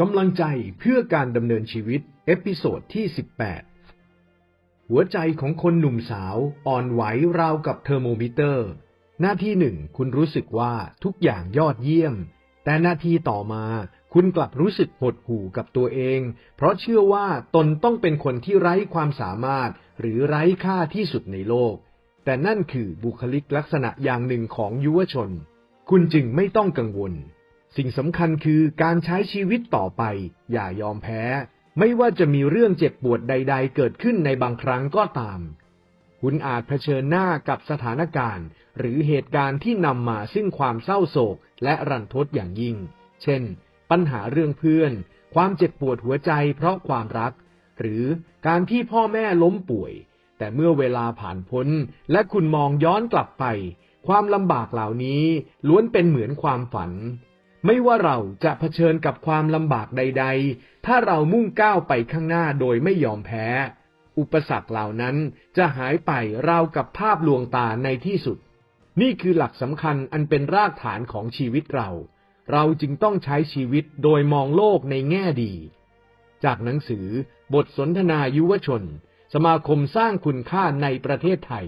กำลังใจเพื่อการดำเนินชีวิต เอพิโซดที่ 18 หัวใจของคนหนุ่มสาวอ่อนไหวราวกับเทอร์โมมิเตอร์ หน้าที่หนึ่งคุณรู้สึกว่าทุกอย่างยอดเยี่ยม แต่หน้าที่ต่อมาคุณกลับรู้สึกหดหู่กับตัวเอง เพราะเชื่อว่าตนต้องเป็นคนที่ไร้ความสามารถ หรือไร้ค่าที่สุดในโลก แต่นั่นคือบุคลิกลักษณะอย่างหนึ่งของยุวชน คุณจึงไม่ต้องกังวล สิ่งสำคัญคือการใช้ชีวิตต่อไป อย่ายอมแพ้ ไม่ว่าจะมีเรื่องเจ็บปวดใด ๆ เกิดขึ้นในบางครั้งก็ตาม คุณอาจเผชิญหน้ากับสถานการณ์ หรือเหตุการณ์ที่นำมาซึ่งความเศร้าโศกและรันทดอย่างยิ่ง เช่น ปัญหาเรื่องเพื่อน ความเจ็บปวดหัวใจเพราะความรัก หรือการที่พ่อแม่ล้มป่วย แต่เมื่อเวลาผ่านพ้น และคุณมองย้อนกลับไป ความลำบากเหล่านี้ล้วนเป็นเหมือนความฝัน ไม่ว่าเราจะเผชิญกับความลำบากใด ๆ ถ้าเรามุ่งก้าวไปข้างหน้าโดยไม่ยอมแพ้ อุปสรรคเหล่านั้นจะหายไปราวกับภาพลวงตาในที่สุด นี่คือหลักสำคัญอันเป็นรากฐานของชีวิตเรา เราจึงต้องใช้ชีวิตโดยมองโลกในแง่ดี จากหนังสือบทสนทนายุวชน สมาคมสร้างคุณค่าในประเทศไทย